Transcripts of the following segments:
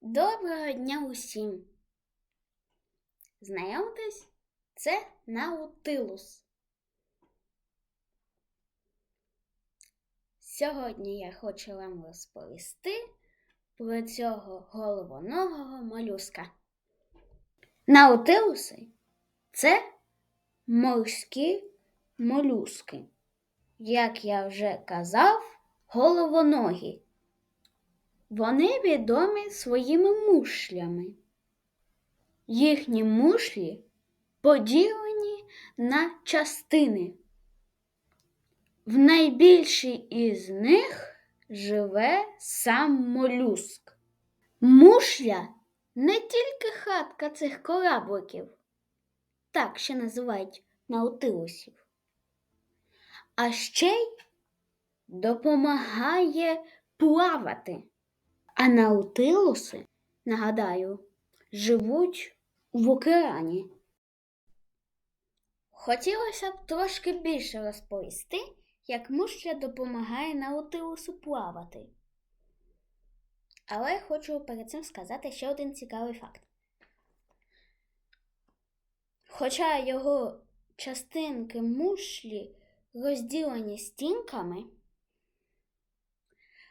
Доброго дня усім! Знайомтесь, це Наутилус. Сьогодні я хочу вам розповісти про цього головоногого молюска. Наутилуси це морські молюски. Як я вже казав, головоногі. Вони відомі своїми мушлями. Їхні мушлі поділені на частини. В найбільшій із них живе сам молюск. Мушля не тільки хатка цих корабликів, так ще називають наутилусів, а ще й допомагає плавати. А наутилуси, нагадаю, живуть в океані. Хотілося б трошки більше розповісти, як мушля допомагає наутилусу плавати. Але хочу перед цим сказати ще один цікавий факт. Хоча його частинки мушлі розділені стінками,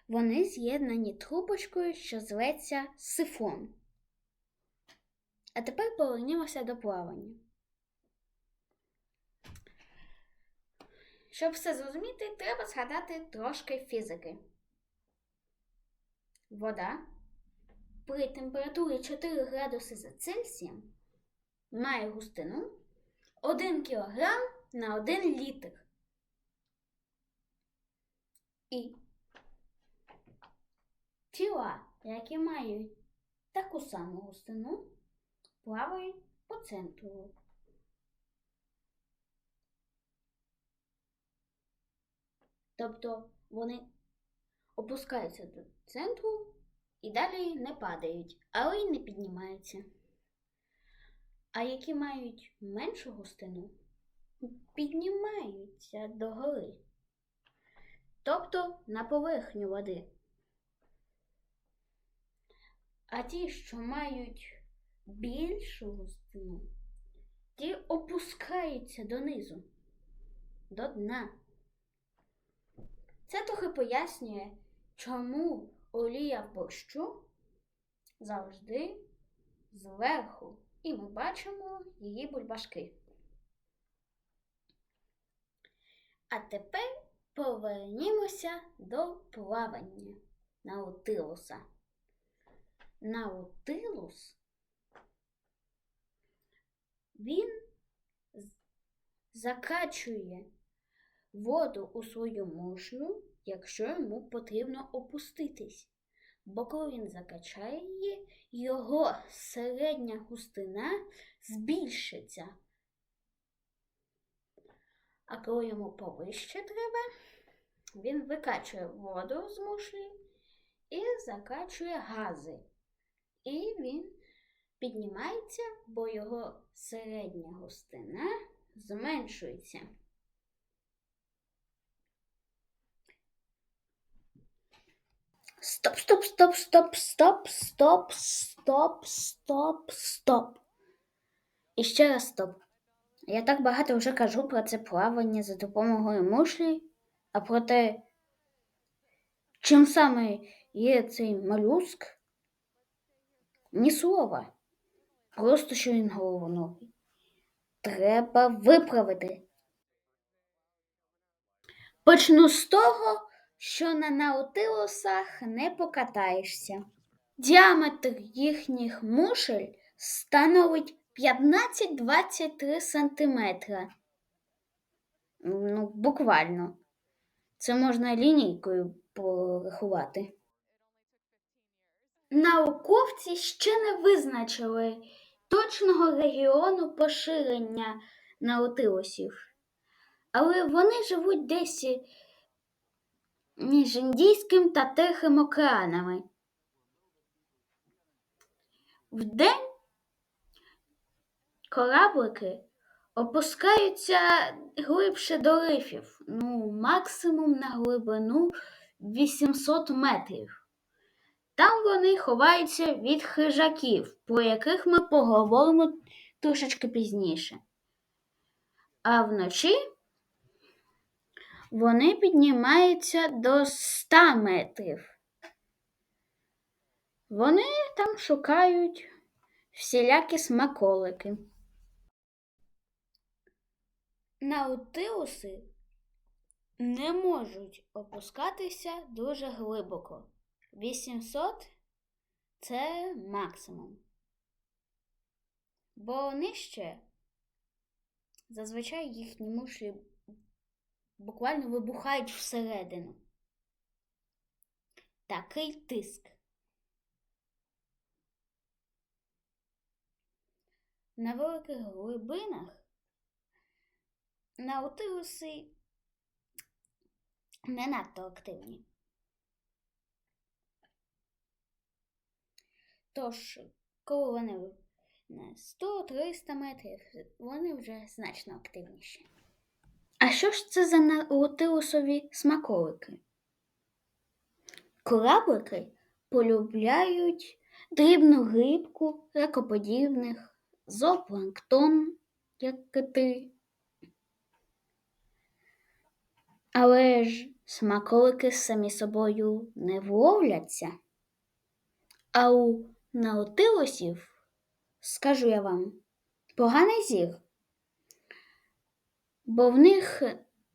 вони з'єднані трубочкою, що зветься сифон. А тепер повернімося до плавання. Щоб все зрозуміти, треба згадати трошки фізики. Вода при температурі 4 градуси за Цельсієм має густину 1 кг на 1 літр. І тіла, які мають таку саму густину, плавають по центру. Тобто вони опускаються до центру і далі не падають, але й не піднімаються. А які мають меншу густину, піднімаються догори, тобто на поверхню води. А ті, що мають більшу густину, ті опускаються донизу, до дна. Це трохи пояснює, чому олія борщу завжди зверху, і ми бачимо її бульбашки. А тепер повернімося до плавання наутилуса. Наутилус він закачує воду у свою мушлю, якщо йому потрібно опуститись. Бо коли він закачає її, його середня густина збільшиться. А коли йому повище треба, він викачує воду з мушлі і закачує гази. І він піднімається, бо його середня густина зменшується. Стоп, стоп, стоп, стоп, стоп, стоп, стоп, стоп, стоп. І ще раз стоп. Я так багато вже кажу про це плавання за допомогою мушлі, а про те, чим саме є цей молюск, ні слова. Просто що він головоногий. Треба виправити. Почну з того, що на наутилусах не покатаєшся. Діаметр їхніх мушель становить 15-23 см. Ну, буквально. Це можна лінійкою порахувати. Науковці ще не визначили точного регіону поширення наутилусів, але вони живуть десь між Індійським та Тихим океанами. Вдень кораблики опускаються глибше до рифів, ну, максимум на глибину 800 метрів. Там вони ховаються від хижаків, про яких ми поговоримо трошечки пізніше. А вночі вони піднімаються до 100 метрів. Вони там шукають всілякі смаколики. Наутилуси не можуть опускатися дуже глибоко. 800 це максимум. Бо нижче зазвичай їхні мушлі буквально вибухають всередину. Такий тиск. На великих глибинах наутилуси не надто активні. Тож, коли вони на 100-300 метрів, вони вже значно активніші. А що ж це за наутилусові смаколики? Кораблики полюбляють дрібну грибку, ракоподібних, зоопланктон, як кити. Але ж смаколики самі собою не вловляться. А у наутилусів, скажу я вам, поганий зір, бо в них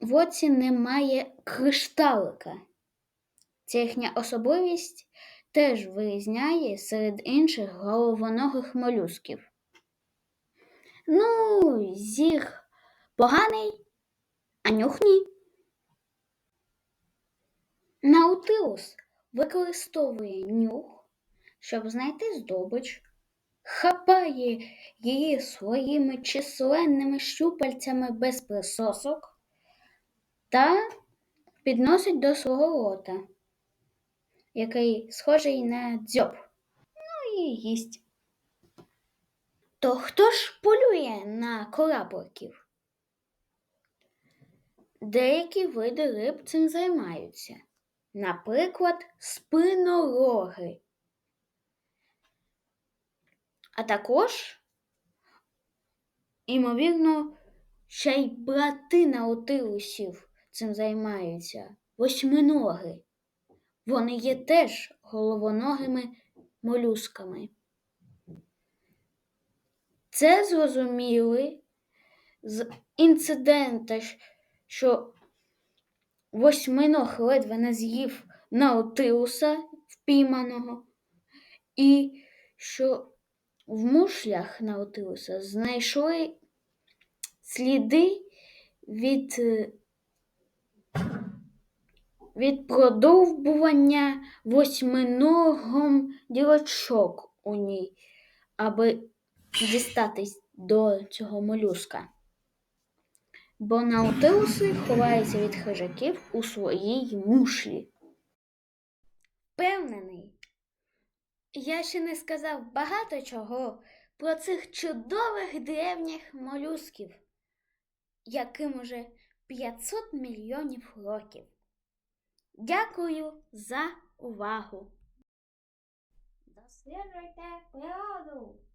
в оці немає кришталика. Ця їхня особливість теж вирізняє серед інших головоногих молюсків. Ну, зір поганий, а нюх ні. Наутилус використовує нюх, щоб знайти здобич, хапає її своїми численними щупальцями без присосок та підносить до свого рота, який схожий на дзьоб, ну і їсть. То хто ж полює на корабликів? Деякі види риб цим займаються. Наприклад, спинороги. А також, ймовірно, ще й брати наутилусів цим займаються. Восьминоги. Вони є теж головоногими молюсками. Це зрозуміли з інцидента, що восьминог ледве не з'їв наутилуса впійманого, і що в мушлях наутилуса знайшли сліди від, е, від продовбування восьминогом дірочок у ній, аби дістатись до цього молюска. Бо наутилуси ховаються від хижаків у своїй мушлі. Впевнений, я ще не сказав багато чого про цих чудових древніх молюсків, яким уже 500 мільйонів років. Дякую за увагу. Досліджуйте природу!